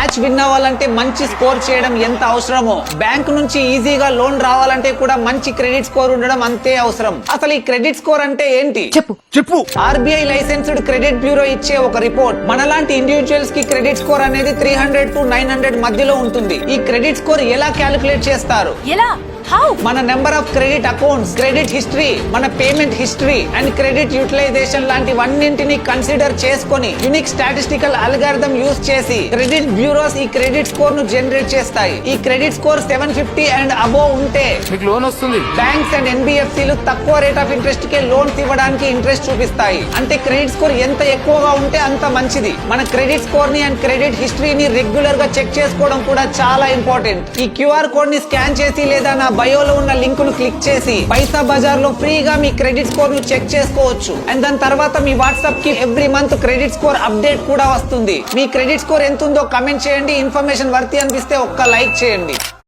Match win అవ్వాలంటే మంచి score చేయడం ఎంత అవసరమో? బ్యాంక్ నుంచి ఈజీగా లోన్ రావాలంటే కూడా మంచి క్రెడిట్ స్కోర్ ఉండడం అంతే అవసరం. అసలు ఈ క్రెడిట్ స్కోర్ అంటే ఏంటి? చెప్పు. చెప్పు. ఆర్బీఐ లైసెన్స్డ్ క్రెడిట్ బ్యూరో ఇచ్చే ఒక రిపోర్ట్. మనలాంటి ఇండివిజువల్స్కి క్రెడిట్ స్కోర్ అనేది three hundred to nine hundred మధ్యలో ఉంటుంది. ఈ క్రెడిట్ స్కోర్ ఎలా క్యాలిక్యులేట్ చేస్తారు? ఎలా? మన number of credit accounts credit history మన payment history and credit utilization లాంటివన్నింటిని consider చేసుకొని యునిక్ స్టాటిస్టికల్ అల్గారిథం యూస్ చేసి క్రెడిట్ బ్యూరోస్ ఈ క్రెడిట్ స్కోర్ను జనరేట్ చేస్తాయి. ఈ credit score seven fifty and above ఉంటే మీకు లోన్ వస్తుంది. బ్యాంక్స్ అండ్ ఎన్బిఎఫ్సిలు తక్కువ రేట్ ఆఫ్ ఇంట్రెస్ట్ కే లోన్స్ ఇవ్వడానికి ఇంట్రెస్ట్ చూపిస్తాయి. అంటే క్రెడిట్ స్కోర్ ఎంత ఎక్కువగా ఉంటే అంత మంచిది. మన క్రెడిట్ స్కోర్ని అండ్ క్రెడిట్ హిస్టరీని రెగ్యులర్గా చెక్ చేసుకోవడం కూడా చాలా ఇంపార్టెంట్. ఈ క్యూఆర్ కోడ్ని స్కాన్ చేసి లేదా నా బయోలో ఉన్న లింకును క్లిక్ చేసి పైసా బజార్లో ఫ్రీగా మీ క్రెడిట్ స్కోర్ను చెక్ చేసుకోవచ్చు. అండ్ దాని తర్వాత మీ వాట్సాప్కి every month credit score update కూడా వస్తుంది. మీ క్రెడిట్ స్కోర్ ఎంత ఉందో కమెంట్ చేయండి. ఇన్ఫర్మేషన్ వర్తి అనిపిస్తే ఒక్క లైక్ చేయండి.